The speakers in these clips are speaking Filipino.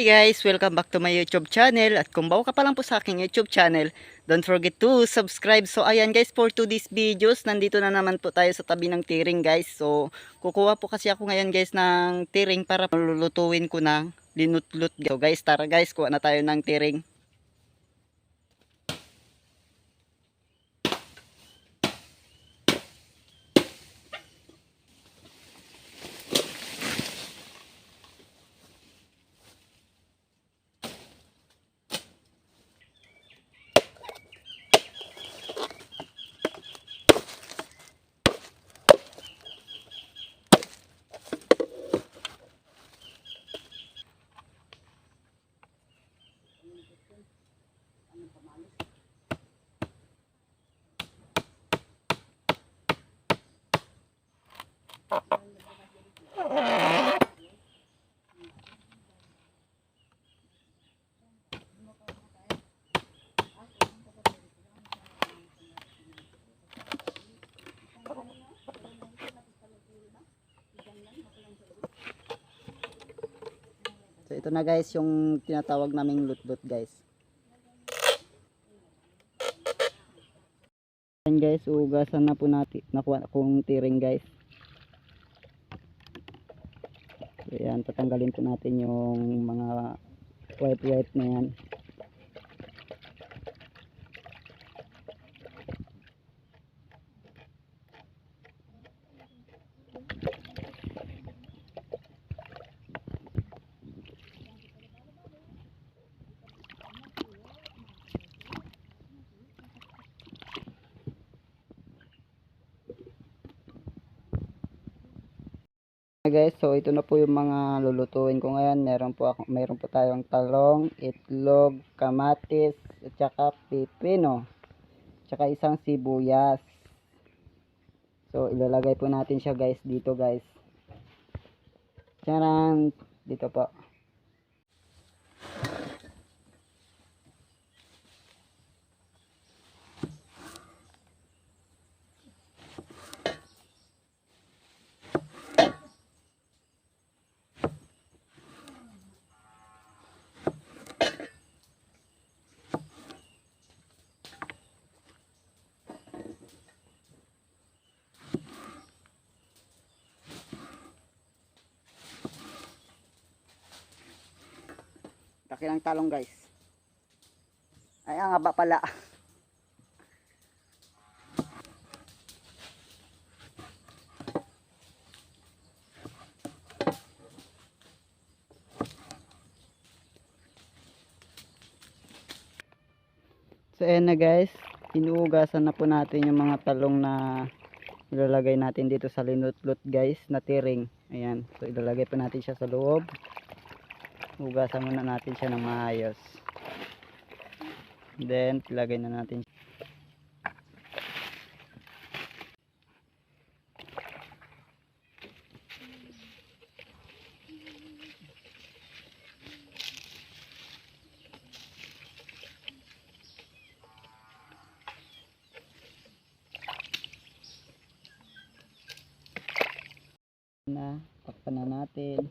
Hi guys! Welcome back to my YouTube channel at kung bago ka pa lang po sa aking YouTube channel, don't forget to subscribe. So ayan guys, for today's videos, nandito na naman po tayo sa tabi ng tiring guys. So kukuha po kasi ako ngayon guys ng tiring para lulutuin ko ng linutlut. So guys, tara guys, kuha na tayo ng tiring. So ito na guys yung tinatawag naming lutlut guys. Ayan guys, ugasan na po natin nakuha kong tiring guys. So yan, tatanggalin po natin yung mga white white na yan. Guys, so ito na po yung mga lulutuin ko ngayon. Meron po ako, meron po tayong talong, itlog, kamatis, at saka pipino. Tsaka isang sibuyas. So ilalagay po natin siya guys dito guys. Charan! Dito po. Laki ng talong guys. Ay, ang haba pala. So, ayan na guys. Inuugasan na po natin yung mga talong na ilalagay natin dito sa linutlot guys na tiring. Ayan. So, ilalagay po natin siya sa loob hugasan muna natin siya ng maayos. Then ilagay na natin na takpan na natin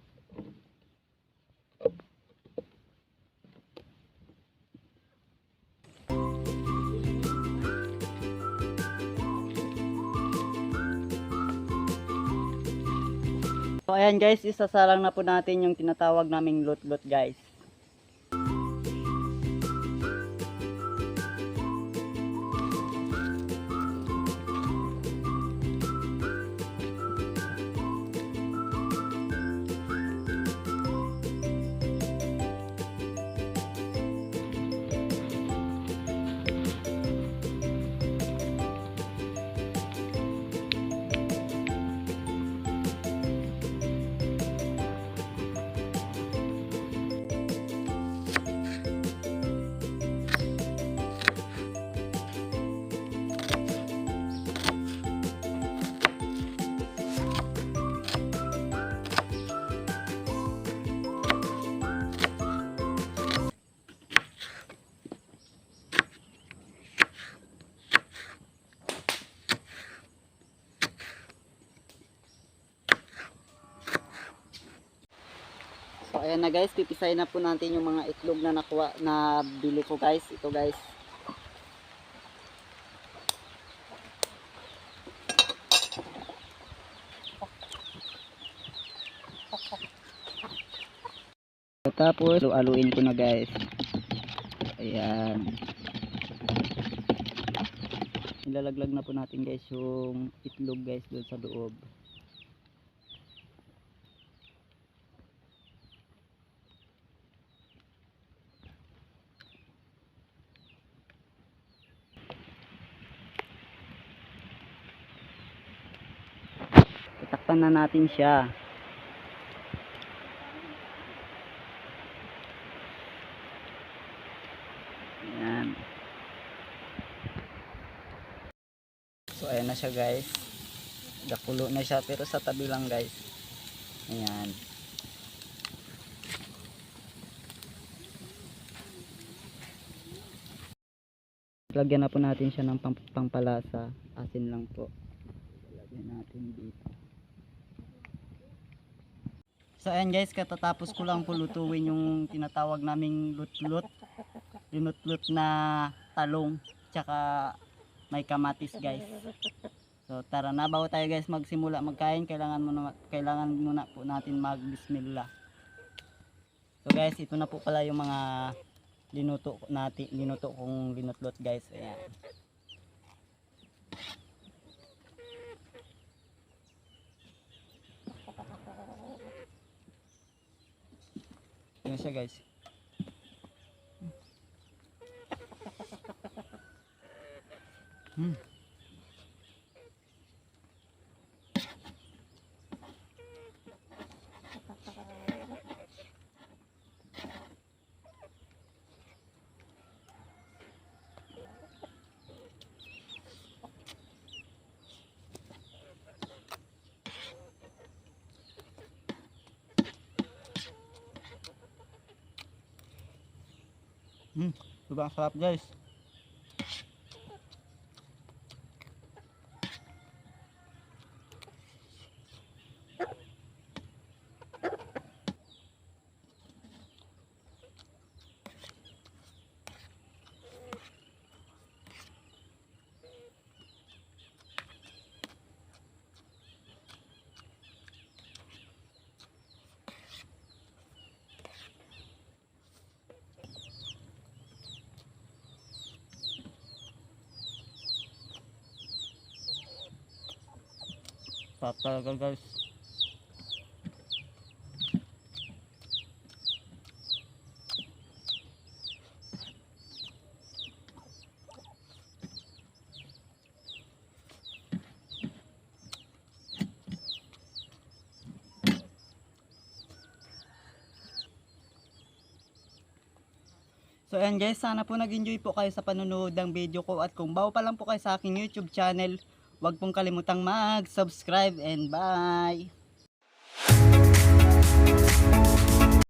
So ayan guys, isasalang na po natin yung tinatawag naming lot-lot guys. Ayan na guys, pipisahin na po natin yung mga itlog na nakuha na bili ko guys. Ito guys. Tapos aluin ko na guys. Ayan. Ilalaglag na po natin guys yung itlog guys doon sa loob. Tatakpan na natin siya. Ayan. So ayan na siya guys. Gakulo na siya pero sa tabi lang guys. Ayan. Lagyan na po natin siya ng pang pangpalasa. Asin lang po. Lagyan natin dito. So ayan guys, katatapos ko lang po lutuin yung tinatawag naming lut-lut. Linut-lut na talong. Tsaka may kamatis guys. So tara na bago tayo guys magsimula magkain, kailangan muna kailangan muna po natin magbismillah. So guys, ito na po pala yung mga linuto natin, linuto kong linutlot guys. Ayan. Yan siya guys. Hmm. Hmm, sobrang sarap guys. Sarap talaga guys. So ayan guys, sana po nag-enjoy po kayo sa panonood ng video ko at kung bago pa lang po kayo sa aking YouTube channel, huwag pong kalimutang mag-subscribe and bye!